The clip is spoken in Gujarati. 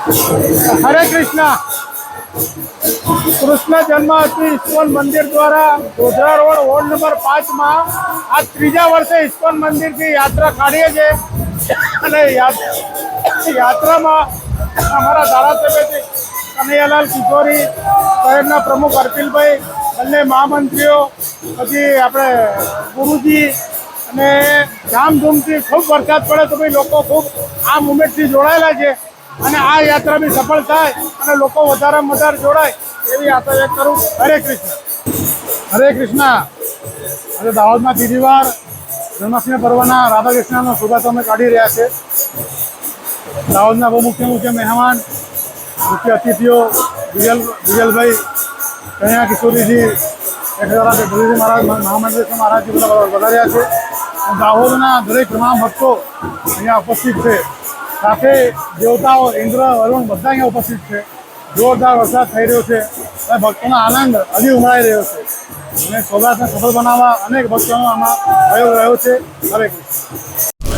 હરે કૃષ્ણ. કૃષ્ણ જન્માષ્ટમી ઇસ્કોન મંદિર દ્વારા ગોધરા રોડ વોર્ડ નંબર પાંચમાં આ ત્રીજા વર્ષે ઇસ્કોન મંદિરથી યાત્રા કાઢીએ છીએ. અને યાત- યાત્રામાં અમારા ધારાસભ્યથી કનૈયાલાલ કિશોરી શહેરના પ્રમુખ અર્પિલભાઈ, બંને મહામંત્રીઓ, પછી આપણે ગુરુજી અને ધામધૂમથી ખૂબ વરસાદ પડે તો ભાઈ લોકો ખૂબ આ મુમેન્ટથી જોડાયેલા છે. અને આ યાત્રા બી સફળ થાય અને લોકો વધારેમાં વધારે જોડાય, એવી આશા વ્યક્ત કરું. હરે કૃષ્ણ. હરે કૃષ્ણ. આજે દાહોદમાં ત્રીજી વાર જન્માષ્ટમી પર્વના રાધાકૃષ્ણનો શુભારંભ અમે કાઢી રહ્યા છે. દાહોદના બહુ મુખ્ય મુખ્ય મહેમાન, મુખ્ય અતિથિઓ વિજલ વિજલભાઈ કન્યા કિશોરીજી એક હજાર ભગવતી મહારાજ મહામંત્રી મહારાજજી બધા વધાર્યા છે. દાહોદના દરેક તમામ ભક્તો અહીંયા ઉપસ્થિત છે. સાથે દેવતાઓ ઇન્દ્ર વરુણ બધા અહીંયા ઉપસ્થિત છે. જોરદાર વરસાદ થઈ રહ્યો છે અને ભક્તોનો આનંદ હજી ઉમરાઈ રહ્યો છે. અને સૌરાષ્ટ્રને સફળ બનાવવા અનેક ભક્તોનો આમાં પ્રયોગ રહ્યો છે. હરે કૃષ્ણ.